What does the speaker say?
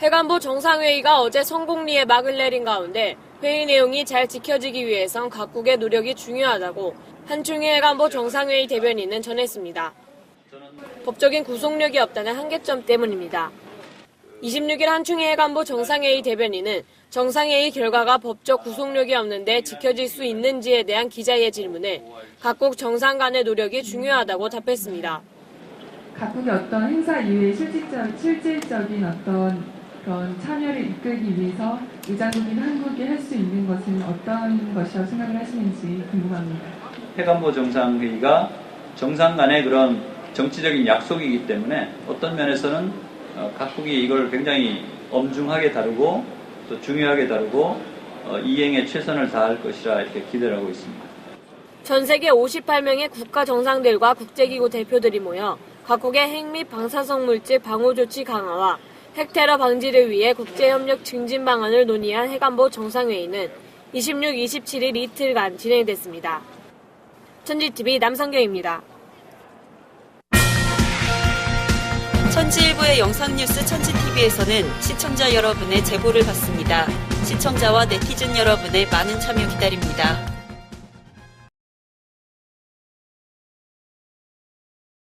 해관보 정상회의가 어제 성공리에 막을 내린 가운데 회의 내용이 잘 지켜지기 위해선 각국의 노력이 중요하다고 한충희 해관보 정상회의 대변인은 전했습니다. 법적인 구속력이 없다는 한계점 때문입니다. 26일 한충희 해관보 정상회의 대변인은 정상회의 결과가 법적 구속력이 없는데 지켜질 수 있는지에 대한 기자의 질문에 각국 정상 간의 노력이 중요하다고 답했습니다. 각국의 어떤 행사 이외에 실질적, 실질적인 어떤 그런 참여를 이끌기 위해서 의장국인 한국이 할 수 있는 것은 어떤 것이라고 생각을 하시는지 궁금합니다. 해관보 정상회의가 정상 간의 그런 정치적인 약속이기 때문에 어떤 면에서는 어, 각국이 이걸 굉장히 엄중하게 다루고 또 중요하게 다루고 어, 이행에 최선을 다할 것이라 이렇게 기대를 하고 있습니다. 전 세계 58명의 국가 정상들과 국제기구 대표들이 모여 각국의 핵 및 방사성 물질 방호 조치 강화와 핵 테러 방지를 위해 국제협력 증진 방안을 논의한 해관보 정상회의는 26, 27일 이틀간 진행됐습니다. 천지TV 남성경입니다. 천지일보의 영상뉴스 천지TV에서는 시청자 여러분의 제보를 받습니다. 시청자와 네티즌 여러분의 많은 참여 기다립니다.